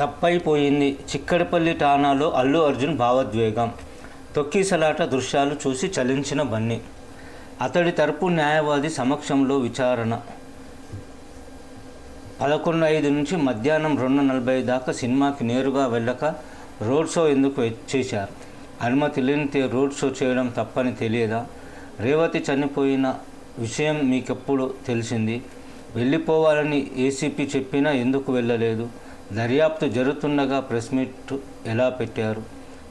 తప్పైపోయింది. చిక్కడపల్లి ఠాణాలో అల్లు అర్జున్ భావోద్వేగం. తొక్కిసలాట దృశ్యాలు చూసి చలించిన బన్నీ. అతడి తరపు న్యాయవాది సమక్షంలో విచారణ. పదకొండు ఐదు నుంచి మధ్యాహ్నం రెండు నలభై దాకా సినిమాకి నేరుగా వెళ్ళక రోడ్ షో ఎందుకు చేశారు? అనుమతి లేనితే రోడ్ షో చేయడం తప్పని తెలియదా? రేవతి చనిపోయిన విషయం మీకెప్పుడు తెలిసింది? వెళ్ళిపోవాలని ఏసీపీ చెప్పినా ఎందుకు వెళ్ళలేదు? దర్యాప్తు జరుగుతుండగా ప్రెస్ మీట్ ఎలా పెట్టారు?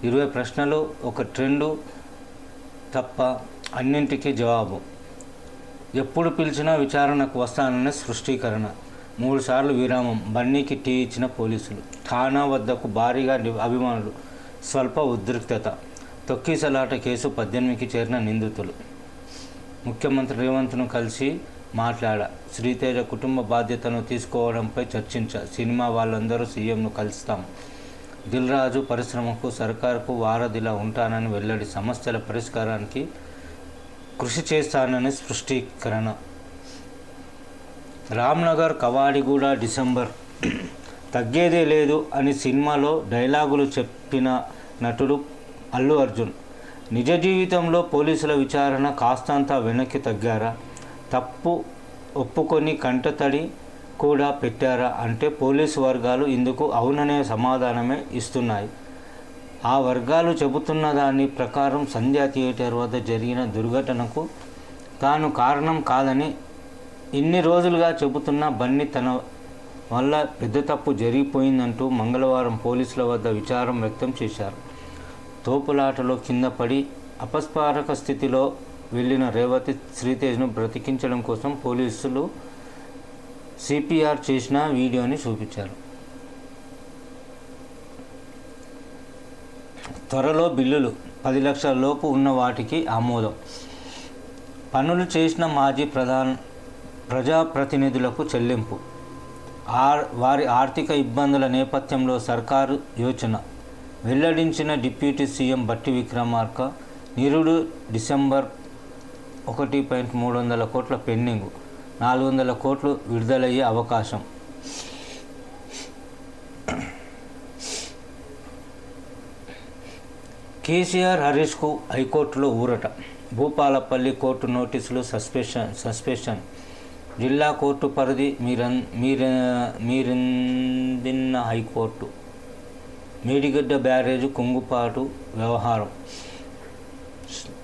ఇరవై ప్రశ్నలు ఒక ట్రెండు తప్ప అన్నింటికీ జవాబు. ఎప్పుడు పిలిచినా విచారణకు వస్తానని సృష్టీకరణ. మూడుసార్లు విరామం బన్నీకి టీ ఇచ్చిన పోలీసులు. ఠాణా వద్దకు భారీగా అభిమానులు. స్వల్ప ఉద్రిక్తత. తొక్కిసలాట కేసు పద్దెనిమిదికి చేరిన నిందితులు. ముఖ్యమంత్రి రేవంత్ను కలిసి మాట్లాడ. శ్రీతేజ కుటుంబ బాధ్యతను తీసుకోవడంపై చర్చించ. సినిమా వాళ్ళందరూ సీఎంను కలుస్తాం. దిల్ రాజు పరిశ్రమకు సర్కారుకు వారధిలా ఉంటానని వెల్లడి. సమస్యల పరిష్కారానికి కృషి చేస్తానని స్పష్టీకరణ. రామ్నగర్ కవాడిగూడ డిసెంబర్. తగ్గేదే లేదు అని సినిమాలో డైలాగులు చెప్పిన నటుడు అల్లు అర్జున్. నిజ జీవితంలో పోలీసుల విచారణ కాస్తంత వెనక్కి తగ్గారా? తప్పు ఒప్పుకొని కంటతడి కూడా పెట్టారా అంటే పోలీసు వర్గాలు ఇందుకు అవుననే సమాధానమే ఇస్తున్నాయి. ఆ వర్గాలు చెబుతున్న దాని ప్రకారం సంధ్యా థియేటర్ వద్ద జరిగిన దుర్ఘటనకు తాను కారణం కాదని ఇన్ని రోజులుగా చెబుతున్న బన్నీ తన వల్ల పెద్ద తప్పు జరిగిపోయిందంటూ మంగళవారం పోలీసుల వద్ద విచారం వ్యక్తం చేశారు. తోపులాటలో కింద పడి అపస్మారక స్థితిలో వెళ్ళిన రేవతి శ్రీతేజ్ను బ్రతికించడం కోసం పోలీసులు సిపిఆర్ చేసిన వీడియోని చూపించారు. త్వరలో బిల్లులు పది లక్షల లోపు ఉన్న వాటికి ఆమోదం. పనులు చేసిన మాజీ ప్రధాన ప్రజాప్రతినిధులకు చెల్లింపు. ఆర్ వారి ఆర్థిక ఇబ్బందుల నేపథ్యంలో సర్కారు యోచన. వెల్లడించిన డిప్యూటీ సీఎం బట్టి విక్రమార్క నిరుడు డిసెంబర్ ఒకటి పాయింట్ మూడు వందల కోట్ల పెండింగ్. నాలుగు వందల కోట్లు విడుదలయ్యే అవకాశం. కేసీఆర్ హరీష్కు హైకోర్టులో ఊరట. భూపాలపల్లి కోర్టు నోటీసులు సస్పెషన్ సస్పెషన్. జిల్లా కోర్టు పరిధి మీరన్ మీర మీరిందిన్న హైకోర్టు. మేడిగడ్డ బ్యారేజ్ కుంగుపాటు వ్యవహారం.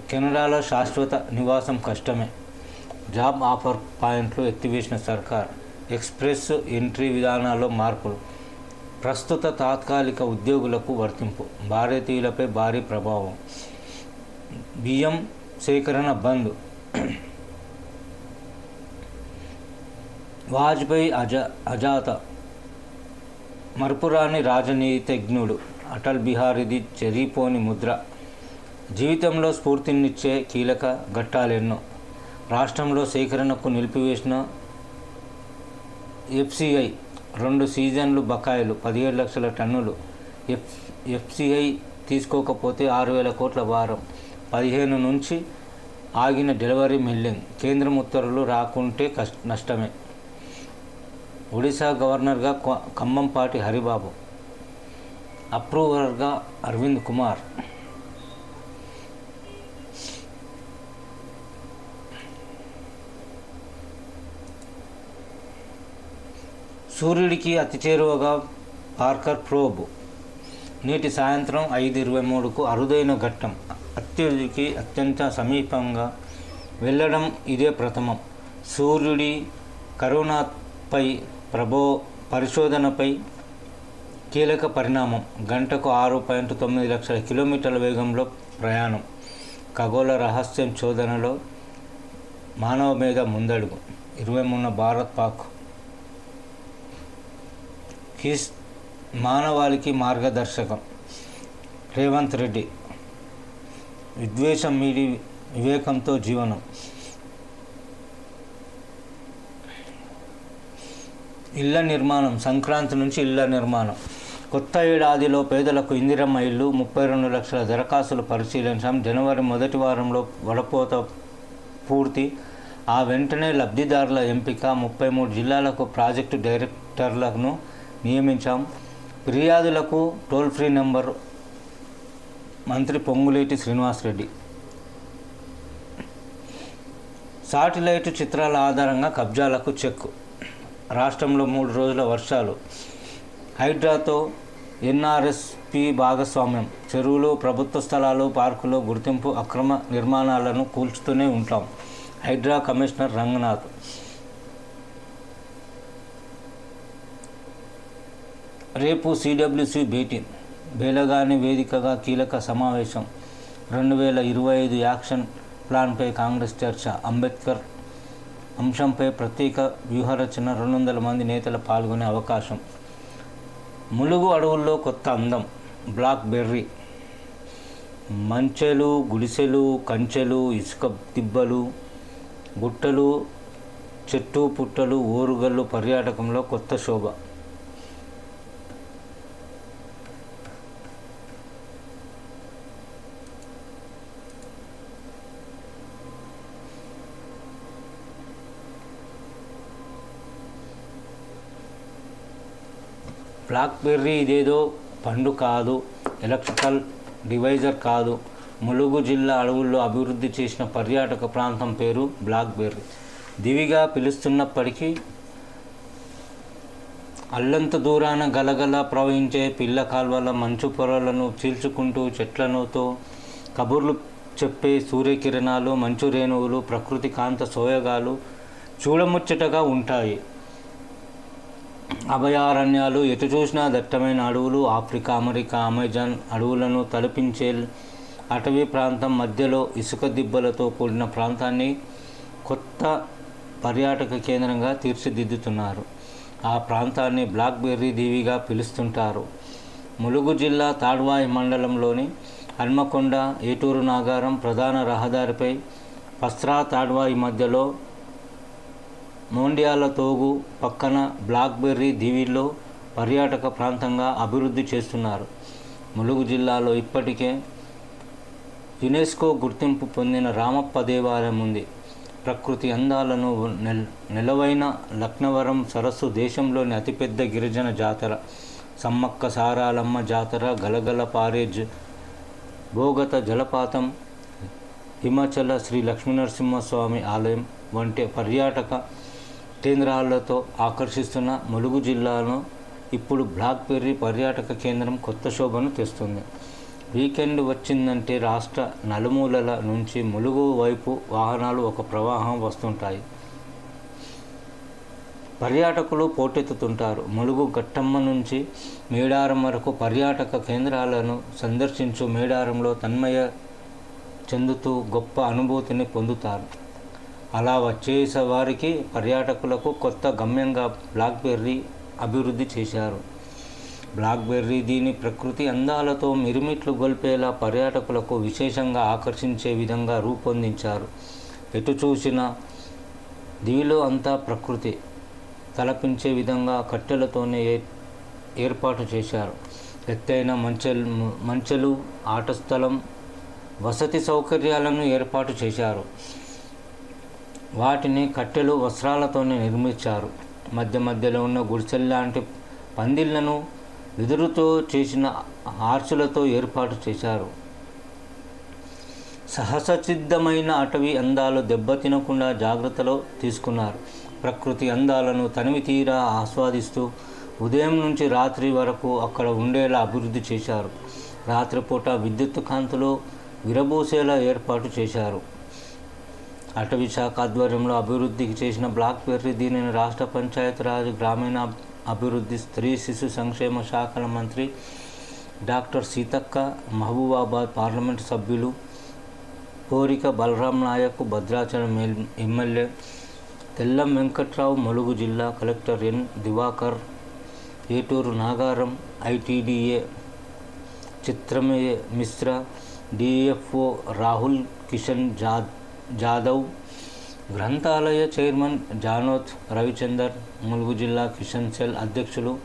కెనడాలో శాశ్వత నివాసం కష్టమే. జాబ్ ఆఫర్ పాయింట్లు ఎత్తివేసిన సర్కార్ ఎక్స్ప్రెస్ ఎంట్రీ విధానాల్లో మార్పులు ప్రస్తుత తాత్కాలిక ఉద్యోగులకు వర్తింపు భారతీయులపై భారీ ప్రభావం. బియ్యం సేకరణ బంద్. వాజ్పేయి అజ అజాత. మరపురాని రాజనీతిజ్ఞుడు అటల్ బిహారీది చెరిపోని ముద్ర. జీవితంలో స్ఫూర్తినిచ్చే కీలక ఘట్టాలెన్నో రాష్ట్రంలో సేకరణకు నిలిపివేసిన ఎఫ్సిఐ రెండు సీజన్లు బకాయిలు పదిహేడు లక్షల టన్నులు. ఎఫ్ ఎఫ్సిఐ తీసుకోకపోతే ఆరు వేల కోట్ల భారం. పదిహేను నుంచి ఆగిన డెలివరీ మిల్లింగ్ కేంద్రం ఉత్తర్వులు రాకుంటే కష్ట నష్టమే. ఒడిశా గవర్నర్గా కొ- ఖమ్మంపాటి హరిబాబు. అప్రూవర్గా అరవింద్ కుమార్. సూర్యుడికి అతి చేరువగా పార్కర్ ప్రోబ్. నేటి సాయంత్రం ఐదు ఇరవై మూడుకు అరుదైన ఘట్టం. అత్యుడికి అత్యంత సమీపంగా వెళ్ళడం ఇదే ప్రథమం. సూర్యుడి కరోనాపై ప్రభో పరిశోధనపై కీలక పరిణామం. గంటకు ఆరు పాయింట్ తొమ్మిది లక్షల కిలోమీటర్ల వేగంలో ప్రయాణం. ఖగోళ రహస్యం శోధనలో మానవ మీద ముందడుగు. ఇరవై మూడున భారత్ పాక్ హిస్ మానవాళికి మార్గదర్శకం. రేవంత్ రెడ్డి. విద్వేషం మీడి వివేకంతో జీవనం. ఇళ్ళ నిర్మాణం సంక్రాంతి నుంచి ఇళ్ళ నిర్మాణం. కొత్త ఏడాదిలో పేదలకు ఇందిరమ్మ ఇల్లు ముప్పై రెండు లక్షల దరఖాస్తులు పరిశీలించాం. జనవరి మొదటి వారంలో వడపోత పూర్తి. ఆ వెంటనే లబ్ధిదారుల ఎంపిక ముప్పై మూడు జిల్లాలకు ప్రాజెక్టు డైరెక్టర్లను నియమించాం. ఫిర్యాదులకు టోల్ ఫ్రీ నెంబర్ మంత్రి పొంగులేటి శ్రీనివాసరెడ్డి సాటిలైట్ చిత్రాల ఆధారంగా కబ్జాలకు చెక్ రాష్ట్రంలో మూడు రోజుల వర్షాలు. హైడ్రాతో ఎన్ఆర్ఎస్పి భాగస్వామ్యం. చెరువులు ప్రభుత్వ స్థలాలు పార్కులు గుర్తింపు అక్రమ నిర్మాణాలను కూల్చుతూనే ఉంటాం. హైడ్రా కమిషనర్ రంగనాథ్. రేపు సిడబ్ల్యూసి భేటీ. బేలగాని వేదికగా కీలక సమావేశం. రెండు వేల ఇరవై ఐదు యాక్షన్ ప్లాన్పై కాంగ్రెస్ చర్చ. అంబేద్కర్ అంశంపై ప్రత్యేక వ్యూహరచన. రెండు వందల మంది నేతలు పాల్గొనే అవకాశం. ములుగు అడవుల్లో కొత్త అందం. బ్లాక్ బెర్రీ మంచెలు గుడిసెలు కంచెలు ఇసుక దిబ్బలు గుట్టలు చెట్టు పుట్టలు ఊరుగల్లు పర్యాటకంలో కొత్త శోభ. బ్లాక్బెర్రీ ఇదేదో పండు కాదు ఎలక్ట్రికల్ డివైజర్ కాదు. ములుగు జిల్లా అడవుల్లో అభివృద్ధి చేసిన పర్యాటక ప్రాంతం పేరు బ్లాక్బెర్రీ. దివిగా పిలుస్తున్నప్పటికీ అల్లంత దూరాన గలగల ప్రవహించే పిల్ల కాల్వల మంచు పొరలను చీల్చుకుంటూ చెట్లనుతో కబుర్లు చెప్పే సూర్యకిరణాలు మంచు రేణువులు ప్రకృతి కాంత సోయగాలు చూడముచ్చటగా ఉంటాయి. అభయారణ్యాలు ఎటు చూసినా దట్టమైన అడవులు ఆఫ్రికా అమెరికా అమెజాన్ అడవులను తలపించే అటవీ ప్రాంతం మధ్యలో ఇసుక దిబ్బలతో కూడిన ప్రాంతాన్ని కొత్త పర్యాటక కేంద్రంగా తీర్చిదిద్దుతున్నారు. ఆ ప్రాంతాన్ని బ్లాక్బెర్రీ దీవిగా పిలుస్తుంటారు. ములుగు జిల్లా తాడ్వాయి మండలంలోని హన్మకొండ ఏటూరు నాగారం ప్రధాన రహదారిపై పస్రా తాడ్వాయి మధ్యలో మోండియాల తోగు పక్కన బ్లాక్బెర్రీ దీవిలో పర్యాటక ప్రాంతంగా అభివృద్ధి చేస్తున్నారు. ములుగు జిల్లాలో ఇప్పటికే యునెస్కో గుర్తింపు పొందిన రామప్ప దేవాలయం ఉంది. ప్రకృతి అందాలను నెల నెలవైన లక్నవరం సరస్సు దేశంలోని అతిపెద్ద గిరిజన జాతర సమ్మక్క సారాలమ్మ జాతర గలగల పారేజ్ భోగత జలపాతం హిమాచల శ్రీ లక్ష్మీనరసింహస్వామి ఆలయం వంటి పర్యాటక కేంద్రాలతో ఆకర్షిస్తున్న ములుగు జిల్లాను ఇప్పుడు బ్లాక్బెర్రీ పర్యాటక కేంద్రం కొత్త శోభను తెస్తుంది. వీకెండ్ వచ్చిందంటే రాష్ట్ర నలుమూలల నుంచి ములుగు వైపు వాహనాలు ఒక ప్రవాహం వస్తుంటాయి. పర్యాటకులు పోటెత్తుతుంటారు. ములుగు గట్టమ్మ నుంచి మేడారం వరకు పర్యాటక కేంద్రాలను సందర్శించు మేడారంలో తన్మయ చెందుతూ గొప్ప అనుభూతిని పొందుతారు. అలా వచ్చేసే వారికి పర్యాటకులకు కొత్త గమ్యంగా బ్లాక్బెర్రీ అభివృద్ధి చేశారు. బ్లాక్బెర్రీ దీని ప్రకృతి అందాలతో మిరుమిట్లు గొల్పేలా పర్యాటకులకు విశేషంగా ఆకర్షించే విధంగా రూపొందించారు. ఎటు చూసినా దివిలో అంతా ప్రకృతి తలపించే విధంగా కట్టెలతోనే ఏ ఏర్పాటు చేశారు. ఎత్తైన మంచెలు మంచెలు ఆట స్థలం వసతి సౌకర్యాలను ఏర్పాటు చేశారు. వాటిని కట్టెలు వస్త్రాలతోనే నిర్మించారు. మధ్య మధ్యలో ఉన్న గుడిసెల్లాంటి పందిళ్ళను వెదురుతో చేసిన ఆర్చులతో ఏర్పాటు చేశారు. సహససిద్ధమైన అటవీ అందాలు దెబ్బతినకుండా జాగ్రత్తలో తీసుకున్నారు. ప్రకృతి అందాలను తనివి తీరా ఆస్వాదిస్తూ ఉదయం నుంచి రాత్రి వరకు అక్కడ ఉండేలా అభివృద్ధి చేశారు. రాత్రిపూట విద్యుత్ కాంతులు విరబూసేలా ఏర్పాటు చేశారు. అటవీ శాఖ ఆధ్వర్యంలో అభివృద్ధికి చేసిన బ్లాక్బెర్రీ దీనిని రాష్ట్ర పంచాయతీరాజ్ గ్రామీణ అభివృద్ధి స్త్రీ శిశు సంక్షేమ శాఖల మంత్రి డాక్టర్ సీతక్క మహబూబాబాద్ పార్లమెంట్ సభ్యులు కోరిక బలరాం నాయక్ భద్రాచలం ఎమ్మెల్యే తెల్లం వెంకట్రావు ములుగు జిల్లా collector N Diwakar Eturu Nagaram ITDA చిత్రమే మిశ్రా డిఎఫ్ఓ రాహుల్ కిషన్ జాద్ జాదవ్ గ్రంథాలయ చైర్మన్ జానోత్ రవిచందర్ ములుగు జిల్లా కిషన్ సెల్ అధ్యక్షులు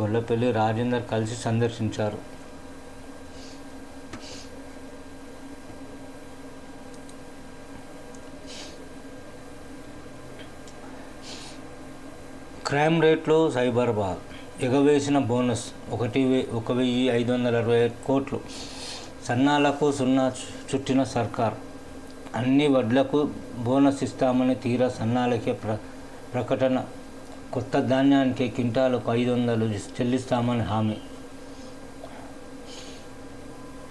గొల్లపల్లి రాజేందర్ కలిసి సందర్శించారు. క్రైమ్ రేట్లో సైబర్బాగ్ ఎగవేసిన బోనస్ ఒకటి వే- ఒక వెయ్యి ఐదు వందల అరవై కోట్లు సన్నాలకు సున్నా చుట్టిన సర్కార్. అన్ని వడ్లకు బోనస్ ఇస్తామని తీరా సన్నాలకే ప్ర ప్రకటన. కొత్త ధాన్యానికి క్వింటాలకు ఐదు వందలు చెల్లిస్తామని హామీ.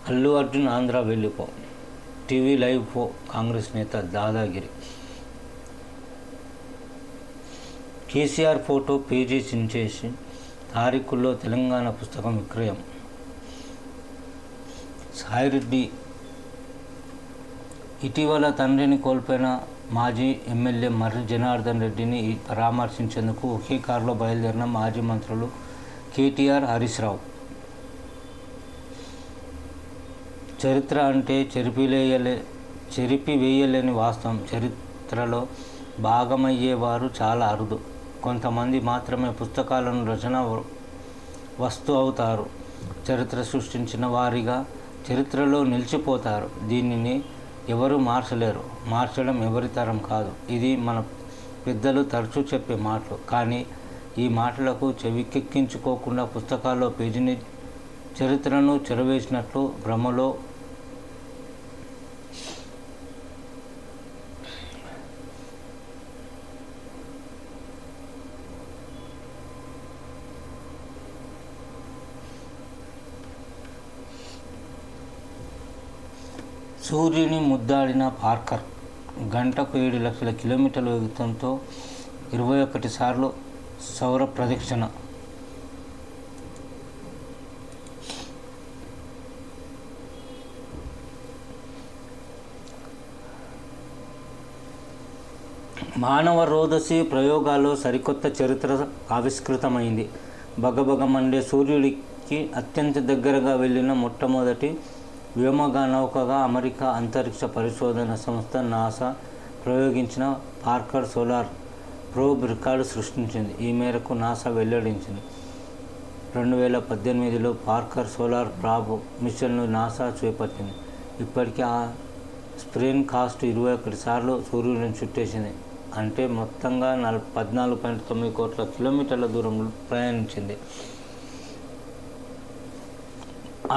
అల్లు అర్జున్ ఆంధ్ర వెళ్ళిపో. టీవీ లైవ్ పో కాంగ్రెస్ నేత దాదాగిరి. కేసీఆర్ ఫోటో పేజీ చించేసి తారీఖుల్లో తెలంగాణ పుస్తకం విక్రయం. సాయిరెడ్డి ఇటీవల తండ్రిని కోల్పోయిన మాజీ ఎమ్మెల్యే మర్రి జనార్దన్ రెడ్డిని పరామర్శించేందుకు ఒకే కారులో బయలుదేరిన మాజీ మంత్రులు కేటీఆర్ హరీష్ రావు. చరిత్ర అంటే చెరిపిలేయలే చెరిపి వేయలేని వాస్తవం. చరిత్రలో భాగమయ్యేవారు చాలా అరుదు. కొంతమంది మాత్రమే పుస్తకాలను రచన వ- వస్తు అవుతారు. చరిత్ర సృష్టించిన వారిగా చరిత్రలో నిలిచిపోతారు. దీనిని ఎవరు మార్చలేరు. మార్చడం ఎవరి తరం కాదు. ఇది మన పెద్దలు తరచూ చెప్పే మాటలు. కానీ ఈ మాటలకు చెవికెక్కించుకోకుండా పుస్తకాల్లో పేజీని చరిత్రను చెరవేసినట్లు భ్రమలో సూర్యుని ముద్దాడిన పార్కర్ గంటకు ఏడు లక్షల కిలోమీటర్ల వేగంతో ఇరవై ఒకటి సార్లు సౌర ప్రదక్షిణ. మానవ రోదసి ప్రయోగాల్లో సరికొత్త చరిత్ర ఆవిష్కృతమైంది. బగబగ మండే సూర్యుడికి అత్యంత దగ్గరగా వెళ్ళిన మొట్టమొదటి వ్యోమగా నౌకగా అమెరికా అంతరిక్ష పరిశోధన సంస్థ నాసా ప్రయోగించిన పార్కర్ సోలార్ ప్రోబ్ రికార్డు సృష్టించింది. ఈ మేరకు నాసా వెల్లడించింది. రెండు వేల పద్దెనిమిదిలో పార్కర్ సోలార్ ప్రాబ్ మిషన్ను నాసా చేపట్టింది. ఇప్పటికీ ఆ స్ప్రెయిన్ కాస్ట్ ఇరవై ఒకటి సార్లు సూర్యుడిని చుట్టేసింది. అంటే మొత్తంగా నల్ పద్నాలుగు పాయింట్ తొమ్మిది కోట్ల కిలోమీటర్ల దూరంలో ప్రయాణించింది.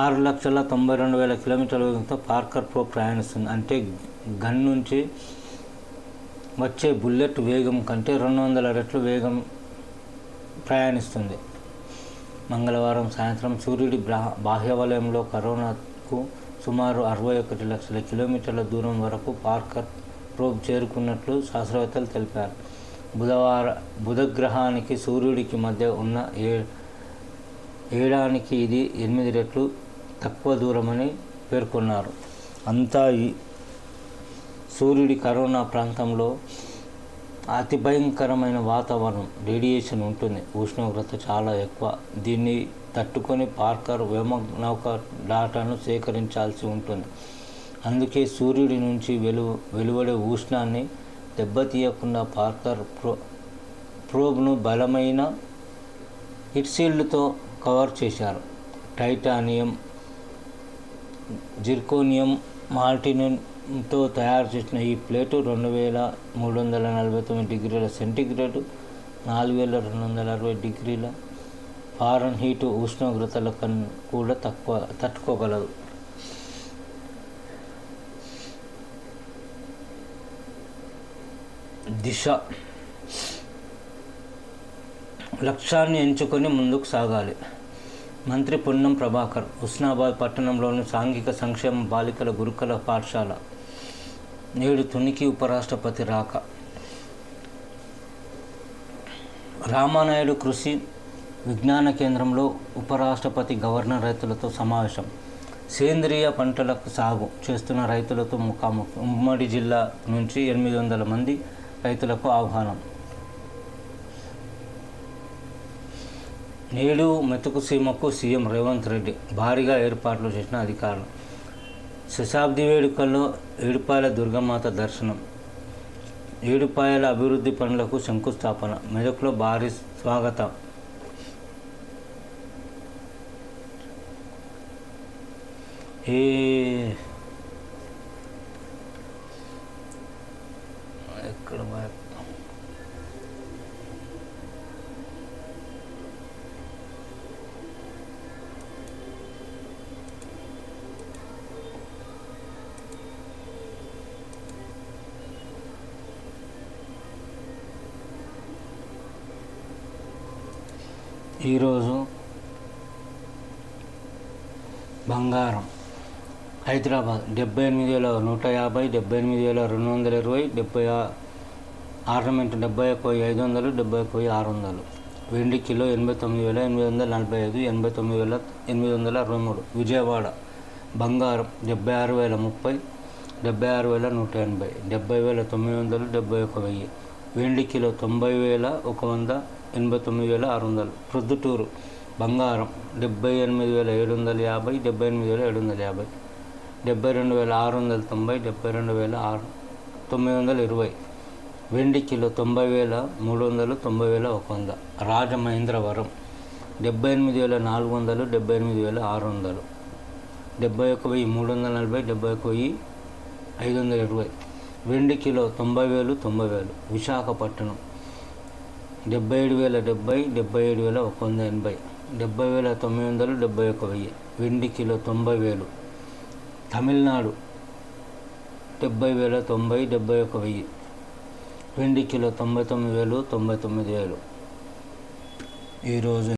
ఆరు లక్షల తొంభై రెండు వేల కిలోమీటర్ల వేగంతో పార్కర్ ప్రో ప్రయాణిస్తుంది. అంటే గన్ నుంచి వచ్చే బుల్లెట్ వేగం కంటే రెండు వందల రెట్లు వేగం ప్రయాణిస్తుంది. మంగళవారం సాయంత్రం సూర్యుడి బాహ్య బాహ్యవలయంలో కరోనాకు సుమారు అరవై ఒకటి లక్షల కిలోమీటర్ల దూరం వరకు పార్కర్ ప్రోబ్ చేరుకున్నట్లు శాస్త్రవేత్తలు తెలిపారు. బుధవార బుధగ్రహానికి సూర్యుడికి మధ్య ఉన్న ఏ ఏడానికి ఇది ఎనిమిది రెట్లు తక్కువ దూరమని పేర్కొన్నారు. అంతా ఈ సూర్యుడి కరోనా ప్రాంతంలో అతి భయంకరమైన వాతావరణం రేడియేషన్ ఉంటుంది. ఉష్ణోగ్రత చాలా ఎక్కువ. దీన్ని తట్టుకొని పార్కర్ వ్యోమ డాటాను సేకరించాల్సి ఉంటుంది. అందుకే సూర్యుడి నుంచి వెలు వెలువడే ఉష్ణాన్ని దెబ్బతీయకుండా పార్కర్ ప్రో ప్రోబ్ను బలమైన హిట్షీల్డ్తో కవర్ చేశారు. టైటానియం జిర్కోనియం మాల్టినంతో తయారు చేసిన ఈ ప్లేటు రెండు వేల మూడు వందల నలభై తొమ్మిది డిగ్రీల సెంటీగ్రేడ్ నాలుగు వేల రెండు వందల అరవై డిగ్రీల ఫారెన్ హీటు ఉష్ణోగ్రతల కన్నా కూడా తక్కువ తట్టుకోగలదు దిశ. లక్ష్యాన్ని ఎంచుకొని ముందుకు సాగాలి. మంత్రి పున్నం ప్రభాకర్ హుస్నాబాద్ పట్టణంలోని సాంఘిక సంక్షేమ బాలికల గురుకుల పాఠశాల నేడు తునికి ఉపరాష్ట్రపతి రాక. రామానాయుడు కృషి విజ్ఞాన కేంద్రంలో ఉపరాష్ట్రపతి గవర్నర్ రైతులతో సమావేశం. సేంద్రియ పంటలకు సాగు చేస్తున్న రైతులతో ముఖాముఖి ఉమ్మడి జిల్లా నుంచి ఎనిమిది వందల మంది రైతులకు ఆహ్వానం. నేడు మెతుకు సీమకు సీఎం రేవంత్ రెడ్డి భారీగా ఏర్పాట్లు చేసిన అధికారులు. శతాబ్ది వేడుకల్లో ఏడుపాయల దుర్గమాత దర్శనం ఏడుపాయల అభివృద్ధి పనులకు శంకుస్థాపన మెదక్లో భారీ స్వాగతం. ఏ ఈరోజు బంగారం. హైదరాబాద్ డెబ్బై ఎనిమిది వేల నూట యాభై డెబ్బై ఎనిమిది వేల రెండు వందల ఇరవై డెబ్బై ఆ- ఆర్నమెంట్ డెబ్బై ఒక ఐదు వందలు డెబ్బై ఒక ఆరు వందలు. వెండి కిలో ఎనభై తొమ్మిది వేల ఎనిమిది వందల నలభై ఐదు ఎనభై తొమ్మిది వేల ఎనిమిది వందల అరవై మూడు విజయవాడ బంగారం డెబ్బై ఆరు వేల ముప్పై డెబ్బై ఆరు వేల నూట ఎనభై డెబ్బై వేల తొమ్మిది వందలు డెబ్బై ఒక వెయ్యి. వెండి కిలో తొంభై వేల ఒక వంద ఎనభై తొమ్మిది వేల ఆరు వందలు. ప్రొద్దుటూరు బంగారం డెబ్బై ఎనిమిది వేల ఏడు వందల యాభై డెబ్బై ఎనిమిది వేల ఏడు వందల యాభై డెబ్బై రెండు వేల ఆరు వందల తొంభై డెబ్బై రెండు వేల ఆరు తొమ్మిది వందల ఇరవై. వెండి కిలో తొంభై వేల మూడు వందలు తొంభై వేల ఒక వంద. రాజమహేంద్రవరం డెబ్బై ఎనిమిది వేల నాలుగు వందలు డెబ్బై ఎనిమిది వేల ఆరు వందలు. డెబ్బై ఒక వెయ్యి మూడు వందల నలభై డెబ్బై ఒక వెయ్యి ఐదు వందల ఇరవై. వెండి కిలో తొంభై వేలు తొంభై వేలు. విశాఖపట్నం డెబ్బై ఏడు వేల డెబ్బై డెబ్బై ఏడు వేల ఒక వంద ఎనభై డెబ్బై వేల తొమ్మిది వందలు డెబ్బై ఒక వెయ్యి వెండి కిలో తొంభై వేలు. తమిళనాడు డెబ్బై వేల తొంభై డెబ్బై ఒక వెయ్యి. వెండి కిలో తొంభై తొమ్మిది వేలు తొంభై తొమ్మిది వేలు. ఈరోజు